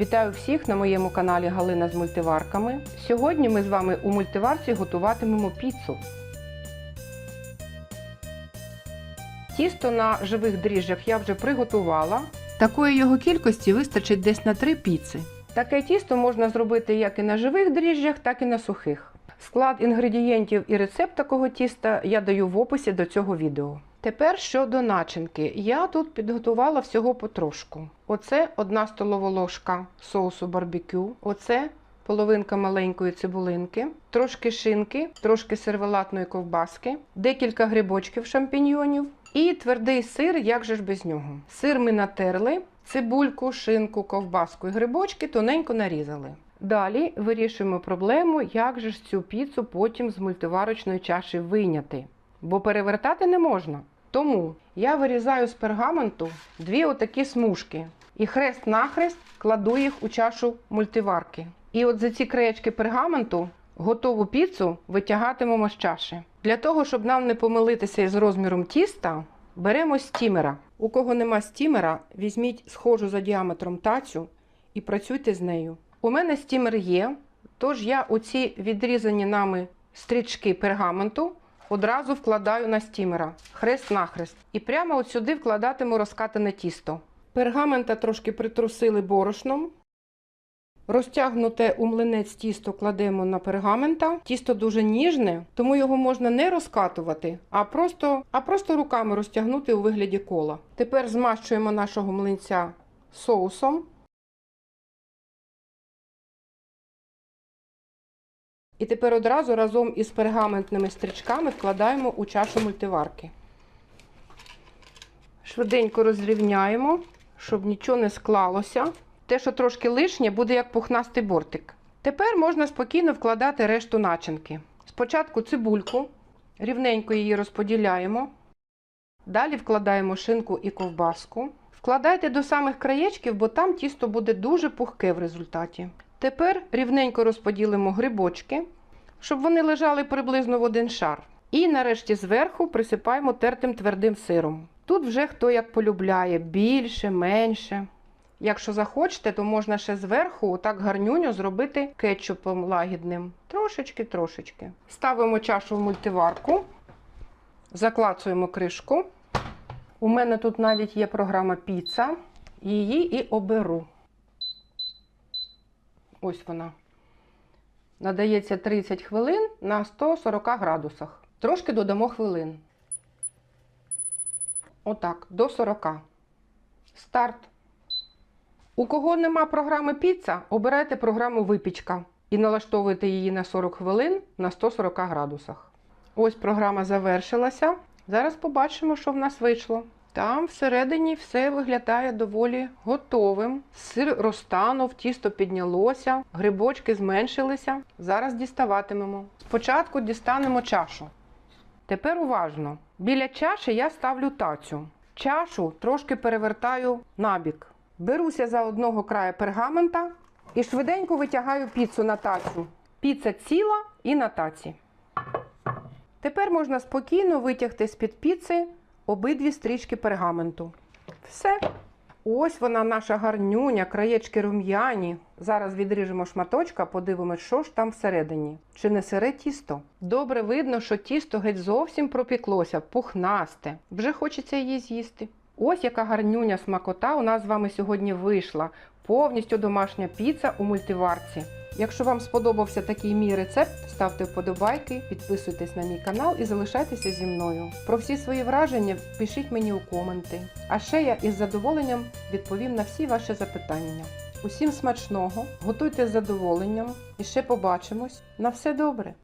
Вітаю всіх на моєму каналі Галина з мультиварками. Сьогодні ми з вами у мультиварці готуватимемо піцу. Тісто на живих дріжджах я вже приготувала. Такої його кількості вистачить десь на 3 піци. Таке тісто можна зробити як і на живих дріжджах, так і на сухих. Склад інгредієнтів і рецепт такого тіста я даю в описі до цього відео. Тепер щодо начинки. Я тут підготувала всього потрошку. Оце одна столова ложка соусу барбекю. Оце половинка маленької цибулинки, трошки шинки, трошки сервелатної ковбаски, декілька грибочків шампіньйонів і твердий сир, як же ж без нього. Сир ми натерли, цибульку, шинку, ковбаску і грибочки тоненько нарізали. Далі вирішуємо проблему, як же ж цю піцу потім з мультиварочної чаші вийняти, бо перевертати не можна. Тому я вирізаю з пергаменту дві отакі смужки і хрест-нахрест кладу їх у чашу мультиварки. І от за ці краєчки пергаменту готову піцу витягатимемо з чаші. Для того, щоб нам не помилитися із розміром тіста, беремо стімера. У кого нема стімера, візьміть схожу за діаметром тацю і працюйте з нею. У мене стімер є, тож я оці відрізані нами стрічки пергаменту одразу вкладаю на стімера хрест-нахрест. І прямо от сюди вкладатиму розкатане тісто. Пергамента трошки притрусили борошном. Розтягнуте у млинець тісто кладемо на пергамента. Тісто дуже ніжне, тому його можна не розкатувати, а просто, а просто руками розтягнути у вигляді кола. Тепер змащуємо нашого млинця соусом. І тепер одразу разом із пергаментними стрічками вкладаємо у чашу мультиварки. Швиденько розрівняємо, щоб нічого не склалося. Те, що трошки лишнє, буде як пухнастий бортик. Тепер можна спокійно вкладати решту начинки. Спочатку цибульку, рівненько її розподіляємо. Далі вкладаємо шинку і ковбаску. Вкладайте до самих краєчків, бо там тісто буде дуже пухке в результаті. Тепер рівненько розподілимо грибочки, щоб вони лежали приблизно в один шар. І нарешті зверху присипаємо тертим твердим сиром. Тут вже хто як полюбляє, більше, менше. Якщо захочете, то можна ще зверху так гарнюню зробити кетчупом лагідним. Трошечки-трошечки. Ставимо чашу в мультиварку, заклацуємо кришку. У мене тут навіть є програма піца. Її і оберу. Ось вона. Надається 30 хвилин на 140 градусах. Трошки додамо хвилин. Отак, до 40. Старт. У кого нема програми піца, обирайте програму випічка і налаштовуйте її на 40 хвилин на 140 градусах. Ось програма завершилася. Зараз побачимо, що в нас вийшло. Там всередині все виглядає доволі готовим. Сир розтанув, тісто піднялося, грибочки зменшилися. Зараз діставатимемо. Спочатку дістанемо чашу. Тепер уважно. Біля чаші я ставлю тацю. Чашу трошки перевертаю набік. Беруся за одного краю пергамента і швиденько витягаю піцу на тацю. Піца ціла і на таці. Тепер можна спокійно витягти з-під піци обидві стрічки пергаменту. Все. Ось вона наша гарнюня, краєчки рум'яні. Зараз відріжемо шматочка, подивимось, що ж там всередині. Чи не сире тісто? Добре видно, що тісто геть зовсім пропіклося, пухнасте. Вже хочеться її з'їсти. Ось яка гарнюня смакота у нас з вами сьогодні вийшла. Повністю домашня піца у мультиварці. Якщо вам сподобався такий мій рецепт, ставте вподобайки, підписуйтесь на мій канал і залишайтеся зі мною. Про всі свої враження пишіть мені у коменти. А ще я із задоволенням відповім на всі ваші запитання. Усім смачного, готуйте з задоволенням і ще побачимось. На все добре!